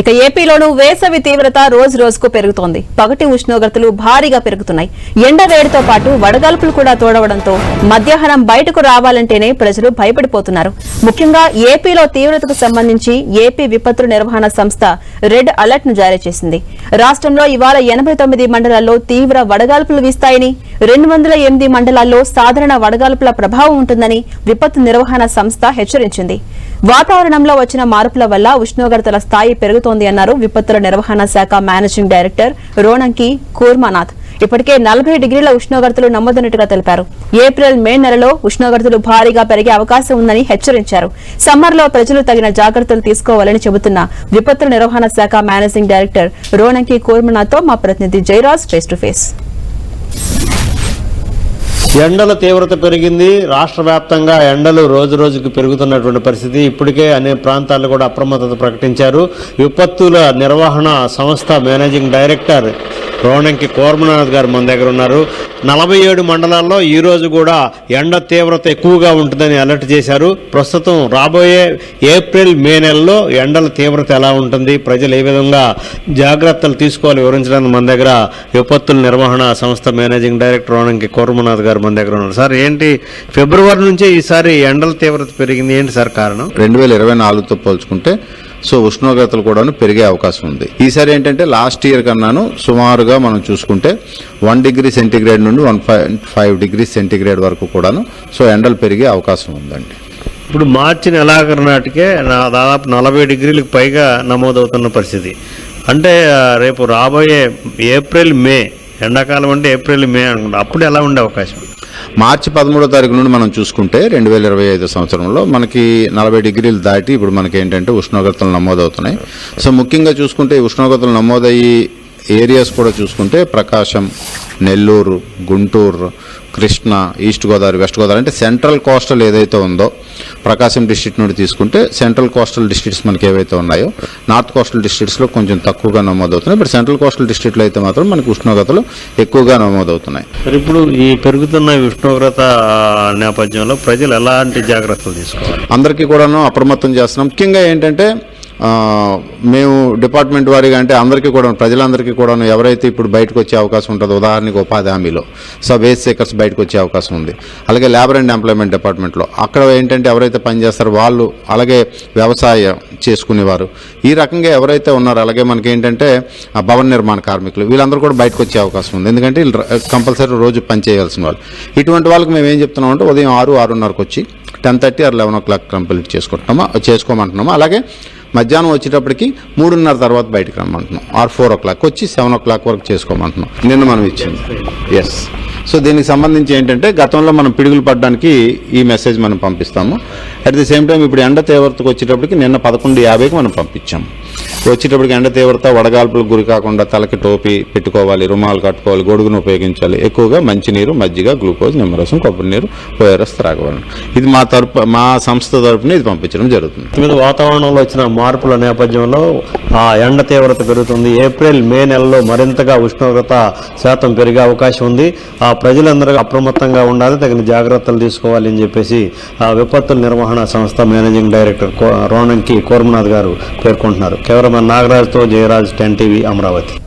ఇక ఏపీలోనూ వేసవి తీవ్రత రోజు రోజుకు పెరుగుతోంది. పగటి ఉష్ణోగ్రతలు భారీగా పెరుగుతున్నాయి. ఎండ వేడితో పాటు వడగాల్పులు కూడా తోడవడంతో మధ్యాహ్నం బయటకు రావాలంటేనే ప్రజలు భయపడిపోతున్నారు. ముఖ్యంగా ఏపీలో తీవ్రతకు సంబంధించి ఏపీ విపత్తుల నిర్వహణ సంస్థ రెడ్ అలర్ట్ను జారీ చేసింది. రాష్ట్రంలో ఇవాళ ఎనభై తొమ్మిది మండలాల్లో తీవ్ర వడగాల్పులు వీస్తాయని రెండు వందల ఎనిమిది మండలాల్లో సాధారణ వడగాల్పుల ప్రభావం ఉంటుందని విపత్తు నిర్వహణ సంస్థ హెచ్చరించింది. వాతావరణంలో వచ్చిన మార్పుల వల్ల ఉష్ణోగ్రతల స్థాయి పెరుగుతోంది అన్నారు విపత్తుల నిర్వహణ శాఖ మేనేజింగ్ డైరెక్టర్ రోణంకి కూర్మానాథ్. ఇప్పటికే నలభై డిగ్రీల ఉష్ణోగ్రతలు నమోదైనట్టుగా తెలిపారు. ఏప్రిల్ మే నెలలో ఉష్ణోగ్రతలు భారీగా పెరిగే అవకాశం ఉందని హెచ్చరించారు. సమ్మర్లో ప్రజలు తగిన జాగ్రత్తలు తీసుకోవాలని చెబుతున్న విపత్తుల నిర్వహణ శాఖ మేనేజింగ్ డైరెక్టర్ రోణంకి కూర్మనాథ్తో మా ప్రతినిధి జైరాజ్ ఫేస్ టు ఫేస్. ఎండల తీవ్రత పెరిగింది. రాష్ట్ర వ్యాప్తంగా ఎండలు రోజు రోజుకు పెరుగుతున్నటువంటి పరిస్థితి. ఇప్పటికే అనేక ప్రాంతాల్లో కూడా అప్రమత్తత ప్రకటించారు. విపత్తుల నిర్వహణ సంస్థ మేనేజింగ్ డైరెక్టర్ రోణంకి కోర్మనాథ్ గారు మన దగ్గర ఉన్నారు. నలభై ఏడు మండలాల్లో ఈ రోజు కూడా ఎండ తీవ్రత ఎక్కువగా ఉంటుందని అలర్ట్ చేశారు. ప్రస్తుతం రాబోయే ఏప్రిల్ మే నెలలో ఎండల తీవ్రత ఎలా ఉంటుంది? ప్రజలు ఏ విధంగా జాగ్రత్తలు తీసుకోవాలి? వివరించడానికి మన దగ్గర విపత్తుల నిర్వహణ సంస్థ మేనేజింగ్ డైరెక్టర్ రోణంకి కోరమనాథ్ గారు మన దగ్గర ఉన్నారు. సార్ ఏంటి ఫిబ్రవరి నుంచే ఈసారి ఎండల తీవ్రత పెరిగింది? ఏంటి సార్ కారణం? రెండు వేల ఇరవై నాలుగుతో పోల్చుకుంటే సో ఉష్ణోగ్రతలు కూడాను పెరిగే అవకాశం ఉంది. ఈసారి ఏంటంటే లాస్ట్ ఇయర్ కన్నాను సుమారుగా మనం చూసుకుంటే వన్ డిగ్రీ సెంటీగ్రేడ్ నుండి వన్ ఫైవ్ డిగ్రీ సెంటీగ్రేడ్ వరకు కూడాను సో ఎండలు పెరిగే అవకాశం ఉందండి. ఇప్పుడు మార్చి నెలాఖరు నాటికే నా- దాదాపు నలభై డిగ్రీలకు పైగా నమోదవుతున్న పరిస్థితి. అంటే రేపు రాబోయే ఏప్రిల్ మే ఎండాకాలం అంటే ఏప్రిల్ మే అనుకుంటా. అప్పుడు ఎలా ఉండే అవకాశం? మార్చి పదమూడో తారీఖు నుండి మనం చూసుకుంటే రెండు వేల ఇరవై ఐదు సంవత్సరంలో మనకి నలభై డిగ్రీలు దాటి ఇప్పుడు మనకి ఏంటంటే ఉష్ణోగ్రతలు నమోదవుతున్నాయి. సో ముఖ్యంగా చూసుకుంటే ఈ ఉష్ణోగ్రతలు నమోదయ్యి ఏరియాస్ కూడా చూసుకుంటే ప్రకాశం నెల్లూరు గుంటూరు కృష్ణా ఈస్ట్ గోదావరి వెస్ట్ గోదావరి అంటే సెంట్రల్ కోస్టల్ ఏదైతే ఉందో ప్రకాశం డిస్ట్రిక్ట్ నుండి తీసుకుంటే సెంట్రల్ కోస్టల్ డిస్ట్రిక్ట్స్ మనకి ఏవైతే ఉన్నాయో నార్త్ కోస్టల్ డిస్ట్రిక్ట్స్లో కొంచెం తక్కువగా నమోదవుతున్నాయి. బట్ సెంట్రల్ కోస్టల్ డిస్ట్రిక్ట్లో అయితే మాత్రం మనకి ఉష్ణోగ్రతలు ఎక్కువగా నమోదవుతున్నాయి. మరి ఇప్పుడు ఈ పెరుగుతున్న ఉష్ణోగ్రత నేపథ్యంలో ప్రజలు ఎలాంటి జాగ్రత్తలు తీసుకోవాలి? అందరికీ కూడాను అప్రమత్తం చేస్తున్నాం. ముఖ్యంగా ఏంటంటే మేము డిపార్ట్మెంట్ వారిగా అంటే అందరికీ కూడా ప్రజలందరికీ కూడా ఎవరైతే ఇప్పుడు బయటకు వచ్చే అవకాశం ఉంటుందో ఉదాహరణకు ఉపాధి హామీలో సో వేస్ట్ సేకర్స్ బయటకు వచ్చే అవకాశం ఉంది. అలాగే లేబర్ అండ్ ఎంప్లాయ్మెంట్ డిపార్ట్మెంట్లో అక్కడ ఏంటంటే ఎవరైతే పనిచేస్తారో వాళ్ళు అలాగే వ్యవసాయం చేసుకునేవారు. ఈ రకంగా ఎవరైతే ఉన్నారో అలాగే మనకి ఏంటంటే ఆ భవన నిర్మాణ కార్మికులు వీళ్ళందరూ కూడా బయటకు వచ్చే అవకాశం ఉంది. ఎందుకంటే వీళ్ళు కంపల్సరీ రోజు పనిచేయాల్సిన వాళ్ళు. ఇటువంటి వాళ్ళకి మేము ఏం చెప్తున్నాం అంటే ఉదయం ఆరు ఆరున్నరకు వచ్చి ten thirty or eleven o'clock complete చేసుకుంటున్నామా చేసుకోమంటున్నామా. అలాగే మధ్యాహ్నం వచ్చేటప్పటికి మూడున్నర తర్వాత బయటకు రమ్మంటున్నాం. ఆర్ ఫోర్ ఓ క్లాక్ వచ్చి సెవెన్ ఓ క్లాక్ వరకు చేసుకోమంటున్నాం. నిన్న మనం ఇచ్చింది. ఎస్ సో దీనికి సంబంధించి ఏంటంటే గతంలో మనం పిడుగులు పడడానికి ఈ మెసేజ్ మనం పంపిస్తాము. అట్ ది సేమ్ టైం ఇప్పుడు ఎండ తీవ్రతకు వచ్చేటప్పటికి నిన్న పదకొండు యాభైకి మనం పంపించాము. వచ్చేటప్పటికి ఎండ తీవ్రత వడగాల్పులకు గురి కాకుండా తలకి టోపీ పెట్టుకోవాలి రుమాలు కట్టుకోవాలి గొడుగును ఉపయోగించాలి. ఎక్కువగా మంచినీరు మజ్జిగ గ్లూకోజ్ నిమ్మరసం కొబ్బరి నీరు ఓఆర్ఎస్ త్రాగవాలి ఇది మా తరపు మా సంస్థ తరపున ఇది పంపించడం జరుగుతుంది. మీద వాతావరణంలో వచ్చిన మార్పుల నేపథ్యంలో ఆ ఎండ తీవ్రత పెరుగుతుంది. ఏప్రిల్ మే నెలలో మరింతగా ఉష్ణోగ్రత శాతం పెరిగే అవకాశం ఉంది. ఆ ప్రజలందరూ అప్రమత్తంగా ఉండాలి తగిన జాగ్రత్తలు తీసుకోవాలి అని చెప్పేసి ఆ విపత్తుల నిర్వహణ సంస్థ మేనేజింగ్ డైరెక్టర్ కో- రోణంకి కోరమనాథ్ గారు పేర్కొంటున్నారు. Cameraman నాగరాజ్తో Jayaraj ten TV Amaravati